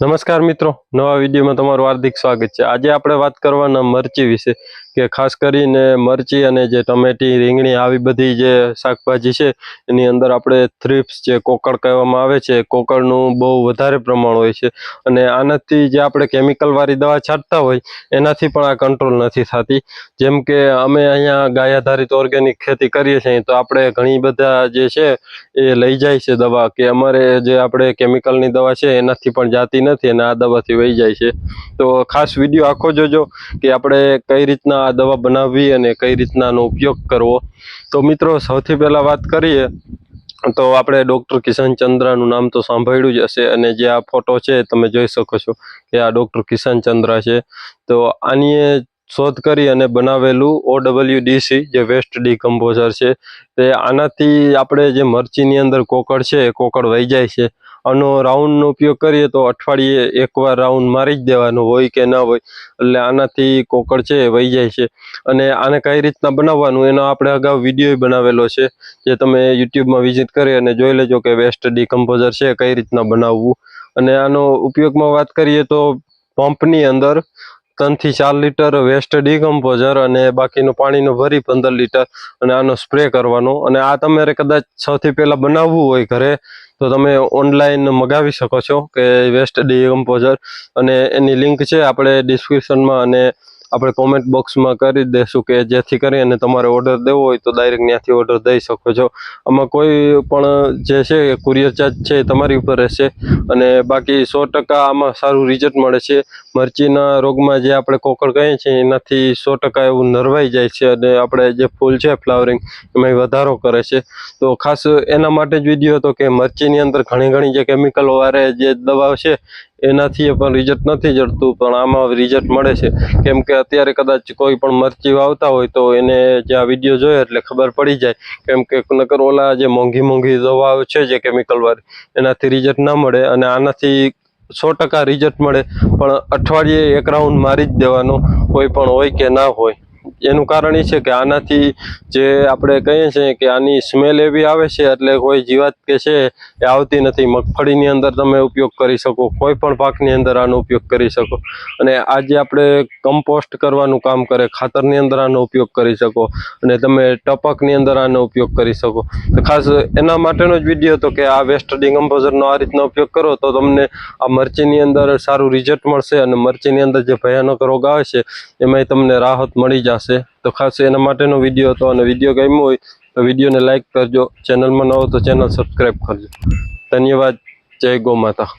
નમસ્કાર મિત્રો નવા વિડીયોમાં તમારું હાર્દિક સ્વાગત છે. આજે આપણે વાત કરવાના મરચી વિશે. કે ખાસ કરીને મરચી અને જે ટમેટી, રીંગણી, આવી બધી જે શાકભાજી છે, એની અંદર આપણે થ્રીપ્સ જે કોકળ કહેવામાં આવે છે, કોકળનું બહુ વધારે પ્રમાણ હોય છે. અને આનાથી જે આપણે કેમિકલવાળી દવા છાંટતા હોય, એનાથી પણ આ કંટ્રોલ નથી થતી. જેમ કે અમે અહીંયા ગાય આધારિત ઓર્ગેનિક ખેતી કરીએ છીએ, તો આપણે ઘણી બધા જે છે, એ લઈ જાય છે દવા કે અમારે જે આપણે કેમિકલની દવા છે, એનાથી પણ જાતી નથી અને આ દવાથી વહી જાય છે. તો ખાસ વીડિયો આખો જોજો કે આપણે કઈ રીતના આ દવા બનાવવી અને કઈ રીતના આનો ઉપયોગ કરવો. તો મિત્રો, સૌથી પહેલાં વાત કરીએ, તો આપણે ડૉક્ટર કિશન ચંદ્રનું નામ તો સાંભળ્યું જ હશે અને જે આ ફોટો છે, તમે જોઈ શકો છો કે આ ડૉક્ટર કિશન ચંદ્ર છે. તો આની શોધ કરી અને બનાવેલું ઓ ડબલ્યુ ડીસી જે વેસ્ટ ડીકમ્પોઝર છે. તે આનાથી આપણે જે મરચીની અંદર કોકડ છે, એ કોકળ વહી જાય છે. આનો રાઉન્ડનો ઉપયોગ કરીએ તો અઠવાડિયે એકવાર રાઉન્ડ મારી જ દેવાનો હોય કે ન હોય, એટલે આનાથી કોકડ છે, એ વહી જાય છે. અને આને કઈ રીતના બનાવવાનું, એનો આપણે અગાઉ વીડિયો બનાવેલો છે, જે તમે યુટ્યુબમાં વિઝિટ કરી અને જોઈ લેજો કે વેસ્ટ ડીકમ્પોઝર છે કઈ રીતના બનાવવું. અને આનો ઉપયોગમાં વાત કરીએ તો પંપની અંદર ત્રણથી ચાર લીટર વેસ્ટ ડીકમ્પોઝર અને બાકીનું પાણીનું ભરી પંદર લીટર અને આનો સ્પ્રે કરવાનો. અને આ તમારે કદાચ સૌથી પહેલાં બનાવવું હોય ઘરે, તો તમે ઓનલાઈન મગાવી શકો છો કે વેસ્ટ ડીકમ્પોઝર અને એની લિંક છે આપણે ડિસ્ક્રિપ્શનમાં અને આપણે કોમેન્ટ બોક્સમાં કરી દઈશું કે જેથી કરી અને તમારે ઓર્ડર દેવો હોય તો ડાયરેક્ટ ત્યાંથી ઓર્ડર દઈ શકો છો. આમાં કોઈ પણ જે છે કુરિયર ચાર્જ છે, એ તમારી ઉપર રહેશે અને બાકી સો ટકા આમાં સારું રિઝલ્ટ મળે છે. મરચીના રોગમાં જે આપણે કોકળ કહીએ છીએ, એનાથી સો ટકા એવું નરવાઈ જાય છે અને આપણે જે ફૂલ છે ફ્લાવરિંગ એમાં વધારો કરે છે. તો ખાસ એના માટે જ વીડિયો હતો કે મરચીની અંદર ઘણી ઘણી જે કેમિકલ વાળે જે દવાઓ છે એનાથી પણ રિઝલ્ટ નથી જડતું, પણ આમાં રિઝલ્ટ મળે છે. કેમ કે અત્યારે કદાચ કોઈ પણ મરચી વાવતા હોય તો એને જે આ વીડિયો જોયો એટલે ખબર પડી જાય. કેમ કે નકર ઓલા જે મોંઘી મોંઘી દવાઓ છે જે કેમિકલ વાળી, એનાથી રિઝલ્ટ ના મળે અને આનાથી સો ટકા રિઝલ્ટ મળે. પણ અઠવાડિયે એક રાઉન્ડ મારી જ દેવાનો, કોઈ પણ હોય કે ના હોય. એનું કારણ એ છે કે આનાથી જે આપણે કહીએ છીએ કે આની સ્મેલ એવી આવે છે, એટલે કોઈ જીવાત કે છે એ આવતી નથી. મગફળીની અંદર તમે ઉપયોગ કરી શકો, કોઈ પણ પાકની અંદર આનો ઉપયોગ કરી શકો. અને આજે આપણે કમ્પોસ્ટ કરવાનું કામ કરે, ખાતરની અંદર આનો ઉપયોગ કરી શકો અને તમે ટપકની અંદર આનો ઉપયોગ કરી શકો. તો ખાસ એના માટેનો જ વીડિયો હતો કે આ વેસ્ટ ડિકમ્પોઝરનો આ રીતનો ઉપયોગ કરો તો તમને આ મરચીની અંદર સારું રિઝલ્ટ મળશે અને મરચીની અંદર જે ભયાનક રોગ આવે છે, એમાંય તમને રાહત મળી જશે. તો ખાસ એના માટેનો વીડિયો હતો અને વીડિયો ગમ્યો હોય તો વિડીયોને લાઈક કરજો. ચેનલમાં ન હો તો ચેનલ સબસ્ક્રાઈબ કરજો. ધન્યવાદ. જય ગો માતા.